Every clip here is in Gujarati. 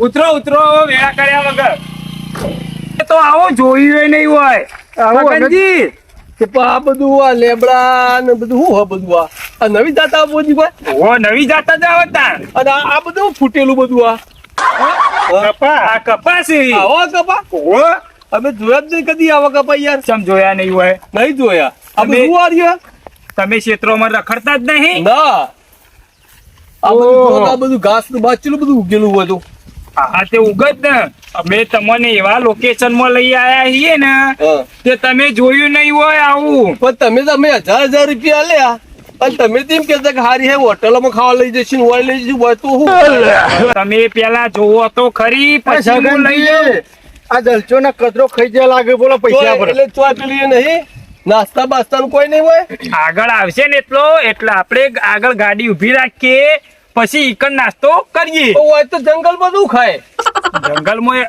ઉતરો ઉતરો વેળા કર્યા વગર. તો આવો જોયું નહીં હોય. છગનજી કે આ બધું આ લેબડા ને બધું હે બધું આ? આ નવી જાત બધી ભાઈ ઓ નવી જાતા જ આવે તાર. અને આ બધું ફૂટેલું બધું આ. કપા આ કપાસી. આવો કપા. ઓ અમે જોયા જ નહીં કદી આવા કપા યાર. જોયા નહીં હોય? નહીં જોયા. અમે- બધું આ રહ્યા? તમે ક્ષેત્રોમાં રખડતા જ નહીં? ના. આ બધું બધું ઘાસનું બાચેલું બધું ઉગેલું હતું હા તે ઉગત ને. અમે તમને એવા લોકેશનમાં લઈ આયા છીએ ને તે તમે જોયું નહીં હોય આવું. પણ તમે તમે હજાર હજાર રૂપિયા લ્યા અને તમે તેમ કે હારી હે હોટલોમાં ખાવા લઈ જશે હોય લઈ જશું હોય તો હું? તમે પેલા જોવો તો ખરી પછી લઈ. આ જલચો ના કચરો ખાઈ જાય લાગે બોલો પૈસા એટલે પેલી નહીં. નાસ્તા બાસ્તા કોઈ નહીં હોય? આગળ આવશે ને એટલો એટલે આપણે આગળ ગાડી ઊભી રાખીએ. પછી ઈકન નાસ્તો કરીએ. તો હોય તો જંગલ બધું ખાય? જંગલમાં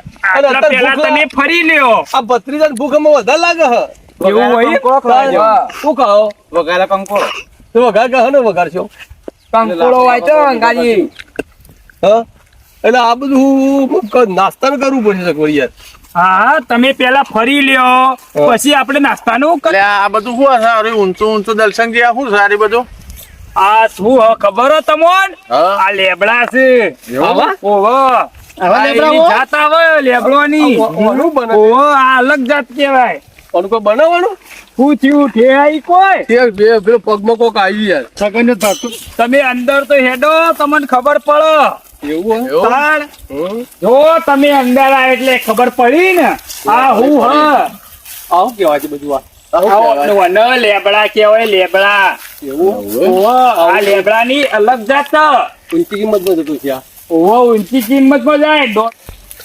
ભૂખ તમે ફરી લ્યો. આ ભત્રીજા ભૂખમાં વધારે લાગે હ. એવું હોય? શું કહો વગાડે કંકોળો. તું વઘાર કહો ને વઘારશો કંકોળો હોય તો અંગાજી. હ? એટલે આ બધું ક- નાસ્તા કરવું પડશે સગવડ યાર. હા તમે પેલા ફરી લ્યો. પછી આપણે નાસ્તાનું કરીએ. આ બધું શું હશે અરે ઊંચું ઊંચું દર્શન જે શું છે આ બધું? આ શું હ ખબર હો તમોન? આ લેબડા છે? ઓહો. આ લેબડા એની હો? જાત આવે લેબડોની. આ ઓ- ઓનું બને? ઓહો આ અલગ જાત કહેવાય. પણ કોઈ બનાવવાનું? શું થયું? ઠેરાઈ કોઈ? બે પેલો પગમાં કોક આવી યાર સગન તમે અંદર તો હેડો તમને ખબર પડે. એવું તાણ. જો તમે અંદર આ એટલે ખબર પડી ને. આ હું હ. આવું કેવાય છે બધું આ? લેબડા કેવાય લેબડા. એવું? આ લેબડાની અલગ જાત. ઊંચી કિંમતનું જતું છે ઓહો ઊંચી કિંમતમાં જાય.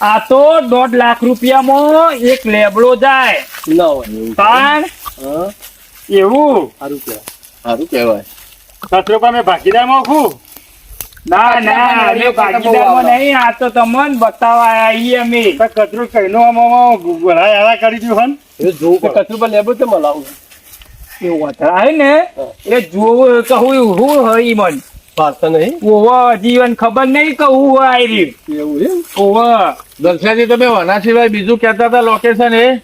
આ તો દોઢ લાખ રૂપિયામાં એક લેબડો જાય. ના હોય. તાણ એવું. સારું કહેવાય. સારું કહેવાય. સતરો પર મેં ભાગીદારમાં ખું ના ના અમે ભાગીદારમાં નહીં. આ તો તમને બતાવવા આવીએ અમે. કચરું કઈનો ગળાય આરા કરી દીધું હન એ જોવું કે કચરું પર લેબો તો મલાવું એ વતરાય ને એ જોવું કહું હું હોય મન? ભારતા નહીં? ઓવા જીવન ખબર નહીં કહું હું આવી એવું એમ? ઓવો. દર્શનાજી તમે વના સિવાય બીજું કહેતા હતા લોકેશન એ?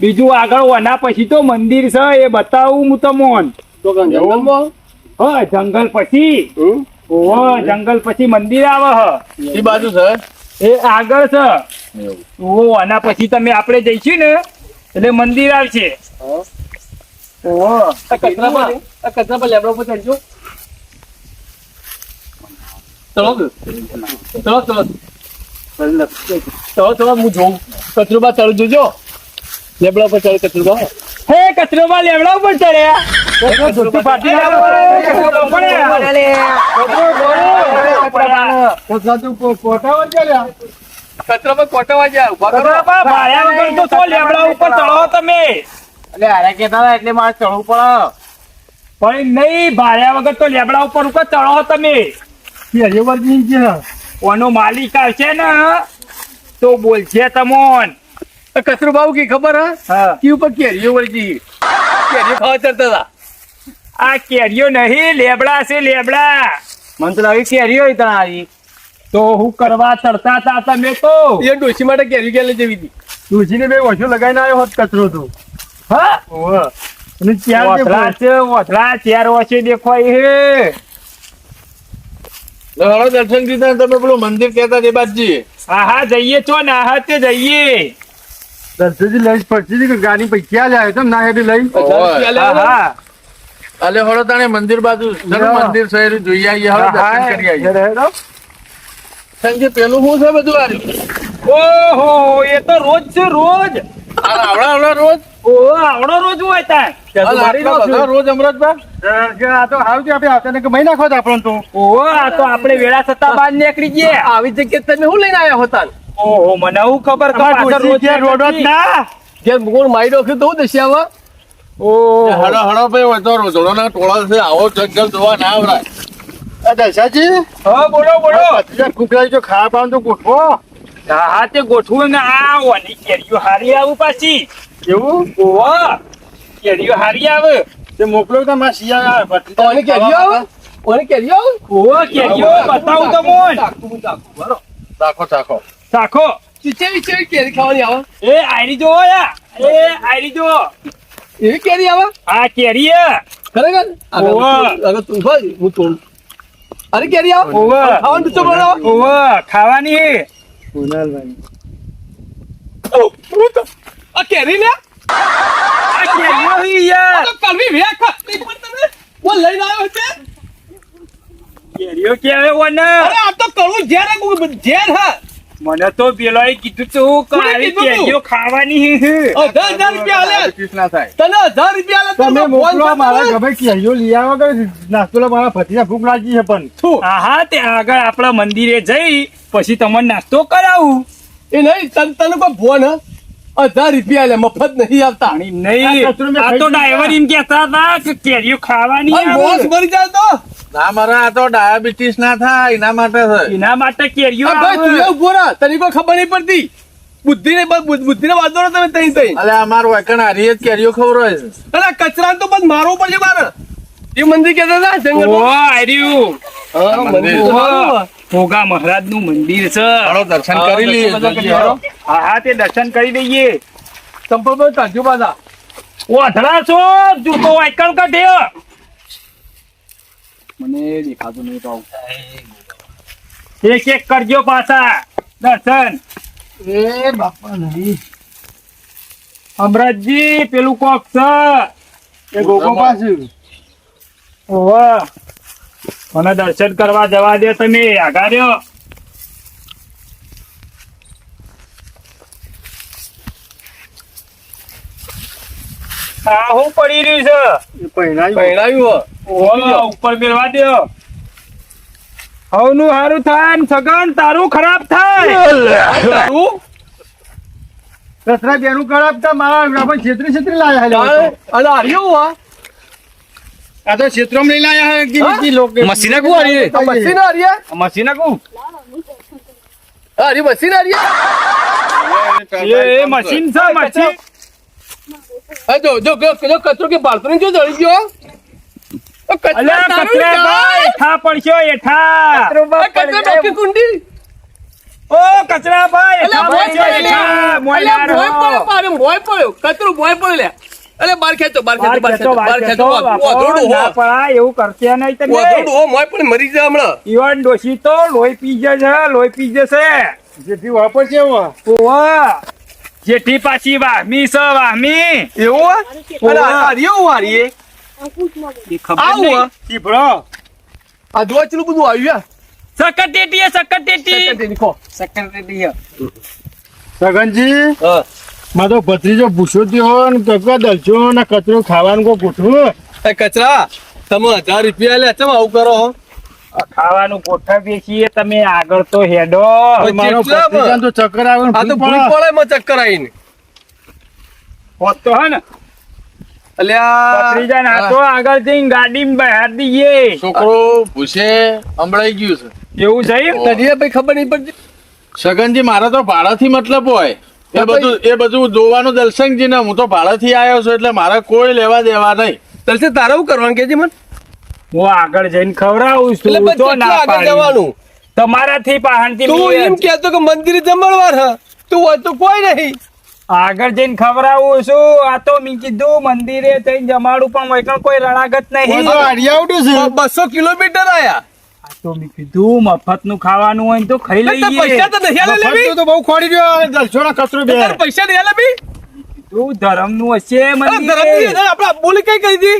બીજું આગળ વના પછી તો મંદિર છે એ બતાવું હું તમોન. તો જંગલમાં? હા જંગલ પછી? ઓહો જંગલ પછી મંદિર આવે હ. એ બાજુ છે? એ આગળ છે. ઓ આના પછી તમે આપણે જઈશું ને એટલે મંદિર આવશે. હા. ઓહો કચરા પર કચરા પર લેબડા ઉપર ચડજો ચલો ચલો ચલો ચલો ચલો હું જોઉં કચરું ચડ જોજો લેબડા ઉપર ચડ કચરું હે કચરો માં લેવડા ઉપર ચડ્યા. કચરા પર કોટાવા જાય ઉપર ચડો તમે એટલે હારે કેતા હતા એટલે મારે ચડવું પડે. પણ નહીં ભાર્યા વગર તો લેબડા ઉપર ઉપર ચડો તમે. ઓનો માલિક આવશે ને તો બોલશે તમોન. કચરું બાબુ કી ખબર હા? કી ઉપર કેરીઓ વળગી. કેરીઓ ખાવા ચડતા હતા. આ કેરીઓ નહીં લેબડા છે લેબડા. મને તો લાગે કેરીઓ તને તો હું કરવા ચડતા હતા તમે તો. એ ડોસી માટે કેરી ક્યાં લઈ જવી હતી? ને બે ઓછો લગાવીને આવ્યો હોત કચરો તો. હા? અને ત્યાં જે છે વથલા ચાર વર્ષે દેખાય હે હળો દર્શન કીધા તમે પેલું મંદિર કહેતા તે બાદ હા હા જઈએ છો ને હા તે જઈએ. દર્શનજી લઈ પડશે કે ગાડી પૈસા જ છે ના હેડી લઈ હા અલે હળો તાણે મંદિર બાજુ મંદિર છે જોઈ આવીએ હળો દર્શન કરી આવીએ સંજય પેલું શું છે બધું આ ઓહો એ તો રોજ છે રોજ. આ આવડા આવડા રોજ? ઓહો આવડો રોજ હોય તાર. તો આ મારી આટલા નાખ્યું. બધા રોજ અમૃતભાઈ આ તો હારું આપણે આવતા કે મહી નાખો આપણને તો. ઓહો આ તો આપણે વેળા થતા બહાર નીકળી ગયા. આવી જગ્યાએ તમે શું લઈને આવ્યા હતા ઓહો મને હું ખબર કે તમારા પાછળ ડોશી રોજ ઘેર રોડ જ ના. ઘેર મૂળ મારી નાખ્યું તો હું આવા? ઓહો. હળો હળો ભાઈ વધો રોજડો ના ટોળા છે આવો જંગલ જોવા ના આવરાય. દશાજી હા બોલો બોલો. કુકરાઈ જો ખાવા પાવાનું તો ગોઠવો. હા હા તે ગોઠવું ને આ ઓની કેરીઓ હારી આવું પાછી. એવું? ગોવા કેરીઓ હારી આવે. તે મોકલો તો મારા શિયા ઓને કેરીઓ આવે? ઓને કેરીઓ આવે? ગોવા કેરીઓ બતાવું તો ચાકુ, બરો. ચાખો ચાખો સાખો ચેવી કેરી ખાવાની આવે. એ આયરી જો યા. એ આયરી જો એવી કેરી આવે? આ કેરી હે. ખરેખર. અગર તું ભાઈ હું તોડ. અરે કેરી આવે. ઓવા. ખાવાનું તો બનાવો ઓવે, ખાવાની હે. ઓ, આ કેરી લે આ કેરીઓ હી યાર. આ તો કલમી વ્યા ખા નહીં પણ તમે હું આવ્યો છે કેરીઓ? અરે આ તો કડવું ઝેર ઝેર હે મને તો પેલોએ કીધું તું? કેરીઓ ખાવાની હે. રૂપિયા થાય તને હજાર રૂપિયા આલે તમે મોકલો મારા કરે. ગમે કેરીઓ લઈ આવો કે નાસ્તો મારા ભતીજા ભૂખ લાગી છે પણ થુ. હા તે આગળ આપણા મંદિરે જઈ પછી તમને નાસ્તો કરાવું એ નહીં તને તને કોઈ ફોન હે હજાર રૂપિયા લે મફત નહીં આવતા. પાણી નહીં. આ તો ડ્રાઈવર એમ કેતા હતા કે કેરીઓ ખાવાની બોસ મરી જાય તો. ના મારા આ તો ડાયાબિટીસ ના થાય એના માટે છે. એના માટે કેરીઓ ભાઈ તું એવું બોરા તને કોઈ ખબર નહીં પડતી. બુદ્ધિ ને બુદ્ધિ ને વાંધો તમે તઈ તઈ. અલે અમાર વાયકણ હારી જ કેરીઓ ખબર હોય. અરે કચરા તો બસ મારવો પડશે મારે. એ મંદિર કેતા હતા જંગલ ઓ આર્યું. મંદિર. ભોગા મહારાજનું મંદિર છે. દર્શન કરી લઈએ હા હા તે દર્શન કરી દઈએ ચંપલ પર બાજા ઓ ઓઢળા છો જૂતો વાયકણ કાઢ્યો મને દેખાતું નહીં તો એક એક કરજો પાછા. દર્શન. એ બાપા નહીં. અમરાજજી પેલું કોક છે. એ ગોગો પાસે. ઓહો. મને દર્શન કરવા જવા દે તમે આગાર્યો આ હું પડી રહ્યું છે. પહેરાયું. ઉપર મેળવા દો. હવનું હારું થાય ને સગન તારું ખરાબ થાય. તારું રસરા બેનું થાય મારા છેતરી છેતરી લાયા તારે- હે હા? આ તો ક્ષેત્રમાં લઈ લાયા હે કે હા? બીજી લોકો. મશીને કુ હારી? આ મશીન હાર્યા મશીન કુ? હારી મશીન હાર્યા એ એ મશીન છે મશીન. આ જો જો જો કચરો કે બાળતો નહીં જો જળી ગયો. કચરા ભાઈ કચરો ભોય પડ્યો. લે અલે બાર ખેંચો બાર ખેંચો બાર ખેંચો બાર ખેંચો. ઓધોડું હો. પણ એવું કરશે નહીં તમે. ઓધોડું હો મોય પણ મરી જાય હમણાં. ઈવાન ડોશી તો લોહી પી જશે લોહી પી જશે. જેથી વાપર છે એવા ઓવા જેઠી પાછી વાહમી સ વાહમી. એવું? અરે આ હારીએ હું હારીએ. એ ખબર આવું? ચીભડો આ ચેટલું બધું આવ્યું સકટેટી હે, સકટેટી. ટેટી દેખો સકટેટી હે. સગનજી. હા. માં તો ભત્રીજો ભૂસો થયો ને કકવા દલચો ને કચરો ખાવાનું કો ગોઠવું એ કચરા તમે હજાર રૂપિયા લે ચમ આવું કરો હો? ખાવાનું ગોઠવીએ છીએ તમે આગળ તો હેડો. મારો કેટલા તો ચક્કર આવે આ તો ભૂખ ભૂલ પડે. માં ચક્કર આવીને. હોત તો હે ને. અલ્યા. ભત્રીજાને આ તો આગળ જઈને ગાડી બહાર દઈએ. છોકરો ભૂસે હમણાઈ ગયું છે. એવું છે તડીએ ભાઈ ખબર નહીં પડતી? સગનજી મારે તો ભાડાથી મતલબ હોય. એ બધું એ બધું જોવાનું દલસંગજી ને હું તો ભાડાથી આવ્યો છું એટલે મારે કોઈ લેવા દેવા નહીં. દલસે તારે શું કરવાનું કેજી મને? હું આગળ જઈને ખવડાવું છું તો ના આગળ. જવાનું. તમારાથી પાહણથી તું એમ કહેતો કે મંદિર જમણવાર હ. તું હોય તો કોઈ નહીં. આગળ જઈને ખવડાવું છું. આ તો મેં કીધું મંદિરે જઈને જમાડું પણ કોઈ રણાગત નહીં. તો હારી આવડું બસો કિલોમીટર આયા. તો મેં કીધું મફત ખાવાનું હોય તો ખાઈ લઈએ. પૈસા તો નહીં આલે લેવી તો બહુ ખોડી રહ્યો અને કચરો બે. પૈસા નહીં આલે બી તું ધર્મ હશે અરે ધરમની આપણે બોલી કઈ કરી દી?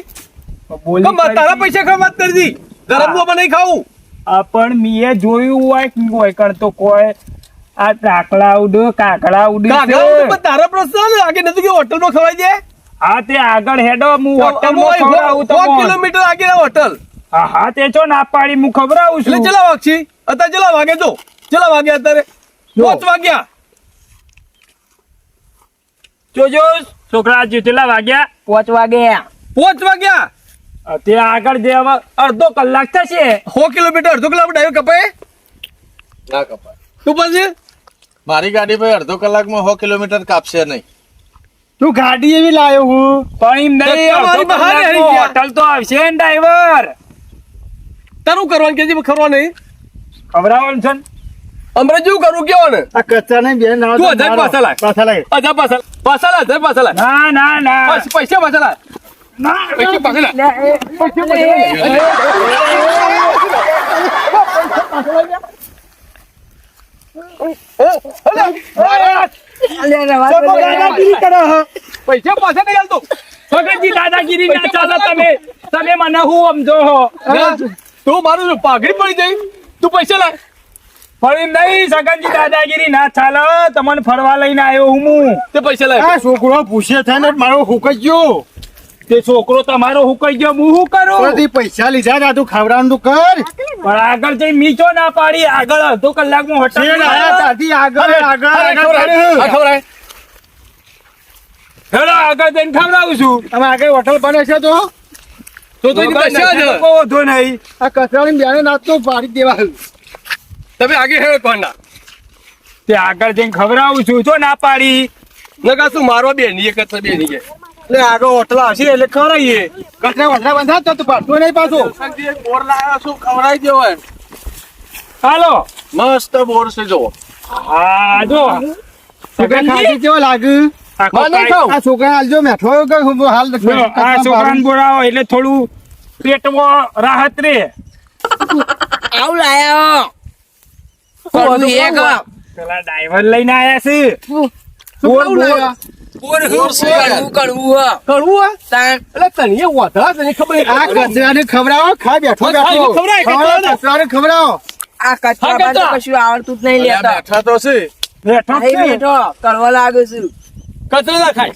બોલી કે તારા પૈસા ખાવા વાત કરી દી. ધરમનું નહીં ખાવું. પણ મીએ જોયું હોય કણ વૈકણ તો કોઈ આ કાકડા ઉડ કાકડા ઉડ તો તારા પ્રશ્ન આગે નથી કે હોટલમાં ખવાય છે હા તે આગળ હેડો હું હોટલમાં ખવડાવું સો કિલોમીટર આગળ હોટલ. હા હા તે છો ના પાડી હું ખવડાવું એટલે ચલા વાગશી? અત્યારે ચલા વાગે જો. ચલા વાગે અત્યારે? પાંચ વાગ્યા. જોજો છોકરા જેટલા વાગ્યા? પાંચ વાગ્યા પાંચ વાગ્યા? તે આગળ જે હવે અડધો કલાક થશે. સો કિલોમીટર અડધો કલાક ડ્રાઈવર કપાય ના કપાય. તું પછી મારી ગાડી ભાઈ અડધો કલાકમાં સો કિલોમીટર કાપશે નહીં. તું ગાડી એવી લાવ્યો હું? પણ એમ નહીં. હોટલ તો આવશે ને ડ્રાઈવર. તારું કરવાનું કેજી ખરવા નહીં ખવડાવવાનું છે અમરે જેવું કરવું કેવો ને આ કચરા ને બે ના તું હજાર પાછા લાય. પાછા લાય હજાર પાછા પાછા લાય, હજાર પાછા લાય. ના ના ના પૈસા પાછા લાય. પૈસા પાછા લાય. દાદાગીરી કરો હો. પૈસા પાછા નહીં આલતો. ભગતજી દાદાગીરી ના ચાલો તમે તમે મને હું સમજો? તું મારું પાઘડી પડી જઈ તું પૈસા લાય. ફરી નહીં સગનજી દાદાગીરી ના ચાલો તમને ફરવા લઈને આવ્યો હું તે પૈસા લાય. આ છોકરો પૂછે છે ને મારો હુકાઈ ગયો. તે છોકરો તમારો હુકાઈ ગયો હું શું કરું? બધી પૈસા લીધા ના તું ખાવડાવવાનું તું કર. પણ આગળ જઈ મીચો ના પાડી આગળ અડધો કલાકમાં હોટલ તાથી આગળ આગળ આગળ. હેલો આગળ. જઈને ખવડાવું છું. તમે આગળ હોટલ બને છે તો? તો તો વાંધો નહીં. આ કચરાની બેને નાચતો પાડી દેવા તમે આગળ હેડો કોણના તે આગળ જઈને ખવડાવું છું. જો ના પાડી. નકા શું મારો બે ની એક જ બે ની એટલે આગળ ઓટલા હશે એટલે ખવડાવીએ. કચરા વચરા બંધા તો તું પાડતો નહીં પાછો. બોર લાવ્યો છું ખવડાવી દેવાય હાલો. મસ્ત બોર છે જો હા જો કેવો લાગે? આ છોકરા હાલજો મેઠો હાલ આ છોકરાને બોલાવો એટલે થોડું પેટમાં રાહત રે આવું લાયા પેલા ડ્રાઈવર લઈને આયા છે. બોર લાયા. બોર કરવું કરવું હ. કરવું હે? તાણ એટલે તને વાંધા તને ખબર આ કચરાને ખવડાવો ખા બેઠો હા, ખાઈ બેઠો. ખવડાય, ખવડાવો, આ કચરા. કશું આવડતું જ નહીં લેતા. છે. છે. બેઠો કરવા લાગ્યો છું. કચરો ના ખાય.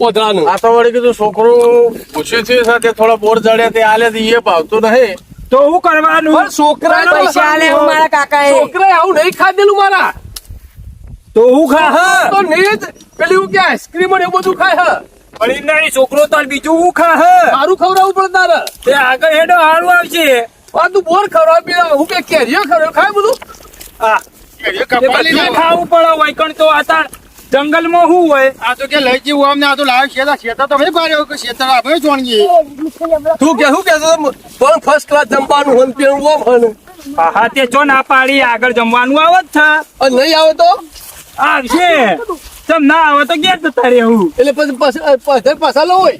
પોતાનું આ તો વળી કીધું છોકરું પૂછ્યું છે સાથે થોડા બોર જડ્યા તે આલે એ ભાવતું નહીં. તો શું કરવાનું? પણ છોકરા પૈસા આલે મારા કાકા એ આવું નહીં ખાધેલું મારા. તો હું ખા તો નહીં પેલી હું કે આઈસ્ક્રીમ એવું બધું ખાય હે. પડી છોકરો તાર બીજું હું ખા હારું ખવડાવું ખવડાવવું પડે તારે. તે આગળ હેડો હારું આવશે આ તું બોર ખવડાવ પેલા હું કે કેરીઓ ખવડાવ ખાય બધું? હા. કપાલી ખાવું પડે વૈકણ તો આ જંગલમાં શું હોય? આ તો કે લઈ જવું અમને આ તો લાવ શેતા શેતા તો ભાઈ પાડ્યો કે શેતા આપણે જોણીએ. તું કે શું કે પણ ફર્સ્ટ ક્લાસ જમવાનું હોય પેલું ઓમ હોય હા હા તે જો ના પાડી આગળ જમવાનું આવે જ છે નહીં આવે તો? આવશે તમ ના આવે તો ઘેર જતા રહેવું. એટલે પછી પાછા પાછા પાછા લો હોય?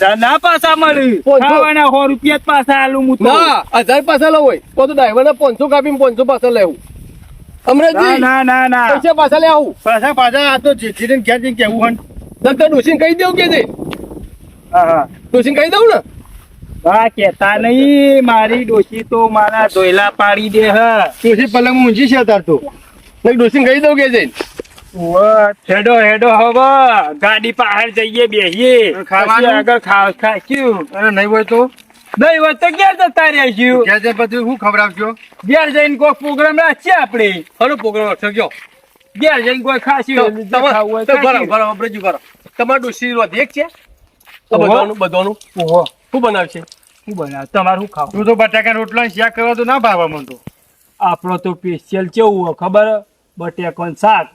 હજાર ના પાછા મળી. ખાવાના સો રૂપિયા જ પાછા આલું હું ના હજાર પાછા લો હોય. તો ડ્રાઈવર ને પાંચસો કાપીને પાંચસો પાછા લેવું. ના ના ના ના. પૈસા પાછા લે આવું. પાછા પાછા આ તો જેઠી ક્યાં જઈને કેવું હન નકર ડોસીને કહી દેવું કે હા હા. ડોસીને કહી દઉં ને? હા કેતા નહીં. મારી ડોશી તો મારા ધોયલા પાડી દે હ. તુલસી પલંગ ઊંચી છે તાર તો કહી દઉં કે હેડો હેડો હવે. ગાડી બહાર જઈએ બેહીએ. ખાવાનું? આગળ ખાવ ખાશું અને નહીં હોય તો? નહીં હોય તો ઘેર જતા રહીશું ક્યાં જાય બધું હું ખવડાવજો ઘેર જઈને કોઈ પ્રોગ્રામ રાખીએ આપણે. હલો પ્રોગ્રામ રાખશો ગયો ઘેર જઈને કોઈ ખાસી હોય બરાબર અમરેજી બરાબર તમારે ડોસી રોધી એક છે બધાનું બધાનું ઓહો. શું બનાવશે? શું બનાવ? તમારું શું ખાવ? તું તો બટાકા રોટલા શાક કરવા તો ના ભાવવા માંડો આપણો તો સ્પેશિયલ કેવું હોય ખબર? બટેકોન શાક.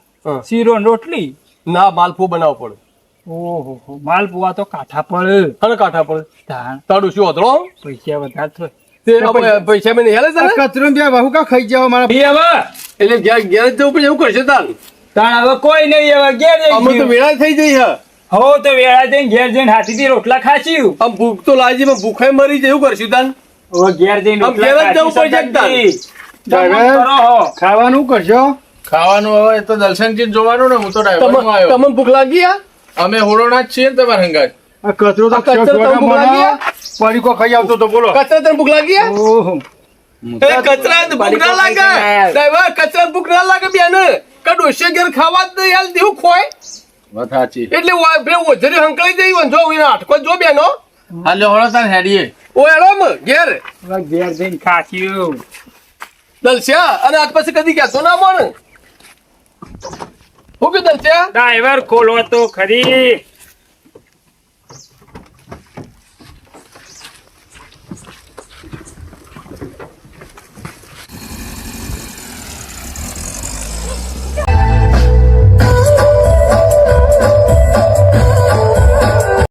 શીરો રોટલી. ના માલપુ બનાવવો પડે. ઓહો હો, માલપુઆ તો કાઠા પડે અને કાઠા પડે તાણ. તારું શું હતો પૈસા વધારે થાય તે પૈસા મેં હેલે આ કચરો બે બહુ કા ખાઈ જાવ મારા એ હવે એટલે ઘેર ઘેર જવું પડે એવું કરશે તાર તાણ હવે કોઈ નહીં હવે ઘેર અમે તો વેળા થઈ જઈ હે. હો તો વેળા જઈને ઘેર જઈને હાથીથી રોટલા ખાશું. આમ ભૂખ તો લાગી પણ ભૂખાઈ મરી જાય એવું કરશું તાન હવે ઘેર જઈને ઘેર જ જવું પડશે. ખાવાનું કરશો? ખાવાનું હવે તો દર્શનજી જોવાનું ને હું તો ડ્રાઈવરમાં આવ્યો. તમને ભૂખ લાગી આ અમે હોળોના જ છીએ ને તમારા હંગાજ કચરો તો આ કચરો તો શોધવા ભૂખ લાગી મને પડીકો ખાઈ આવતો તો બોલો. કચરા તને ભૂખ લાગી ઓહો. કચરા ભૂખ ના લાગે. કચરા ભૂખ ના લાગે બેન. કે ડોસે ઘેર ખાવા જ નહીં હાલ દેવું ખોય વાત સાચી. એટલે પેલો ઓજરી હંકળી જઈ વંજો હોય આઠકો જો બેનો હાલે હોળો તાર હેડીએ. ઓ એડમ ઘેર. ઘેર જઈને ખાશું દલશ્યા અને આજ પછી કદી કહેતો ના મોને? હું કીધું છે ડ્રાઈવર ખોલો તો ખરી.